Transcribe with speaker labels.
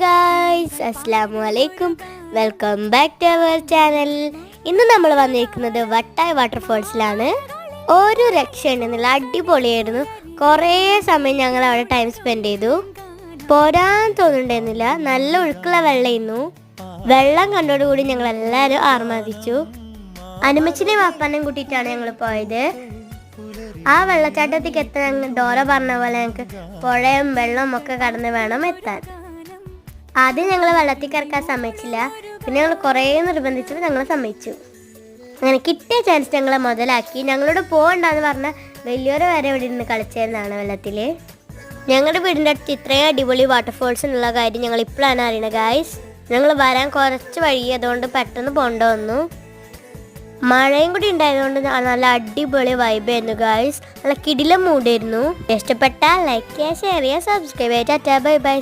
Speaker 1: Guys അസ്സാം വലൈക്കും welcome back to our channel ഇന്ന് നമ്മൾ വന്നിരിക്കുന്നത് വട്ടായ് വാട്ടർഫോൾസിലാണ് ഒരു രക്ഷയുണ്ടെന്നില്ല അടിപൊളിയായിരുന്നു. കുറേ സമയം ഞങ്ങൾ അവിടെ ടൈം സ്പെൻഡ് ചെയ്തു. പോരാൻ തോന്നുന്നുണ്ടായിരുന്നില്ല. നല്ല ഒഴുക്കുള്ള വെള്ളമായിരുന്നു. വെള്ളം കണ്ടോടുകൂടി ഞങ്ങൾ എല്ലാവരും ആർമാദിച്ചു. അനുമച്ചിനെയും അപ്പനെയും കൂട്ടിയിട്ടാണ് ഞങ്ങൾ പോയത്. ആ വെള്ളച്ചാട്ടത്തേക്ക് എത്താൻ ഡോറ പറഞ്ഞ പോലെ ഞങ്ങൾക്ക് പുഴയും വെള്ളവും ഒക്കെ കടന്ന് വേണം എത്താൻ. ആദ്യം ഞങ്ങൾ വെള്ളത്തിൽ കിടക്കാൻ സമ്മതിച്ചില്ല. പിന്നെ ഞങ്ങൾ കുറേ നിർബന്ധിച്ചപ്പോൾ ഞങ്ങൾ സമ്മതിച്ചു. അങ്ങനെ കിട്ടിയ ചാൻസ് ഞങ്ങളെ മുതലാക്കി. ഞങ്ങളോട് പോകണ്ടെന്ന് പറഞ്ഞ വലിയൊരു വരെ ഇവിടെ ഇരുന്ന് കളിച്ചിരുന്നതാണ് വെള്ളത്തിൽ ഞങ്ങളുടെ വീടിന്റെ അടുത്ത് ഇത്രയും അടിപൊളി വാട്ടർഫോൾസ് എന്നുള്ള കാര്യം ഞങ്ങൾ ഇപ്പോഴാണ് അറിയണത് ഗായ്സ് ഞങ്ങൾ വരാൻ കുറച്ച് വഴി അതുകൊണ്ട് പെട്ടെന്ന് പോകേണ്ട വന്നു. മഴയും കൂടി ഉണ്ടായതുകൊണ്ട് നല്ല അടിപൊളി വൈബായിരുന്നു ഗായ്സ് നല്ല കിടിലം മൂടായിരുന്നു ഇഷ്ടപ്പെട്ടാൽ ലൈക്ക് ചെയ്യുക ഷെയർ ചെയ്യുക സബ്സ്ക്രൈബ് ചെയ്യുക. Bye bye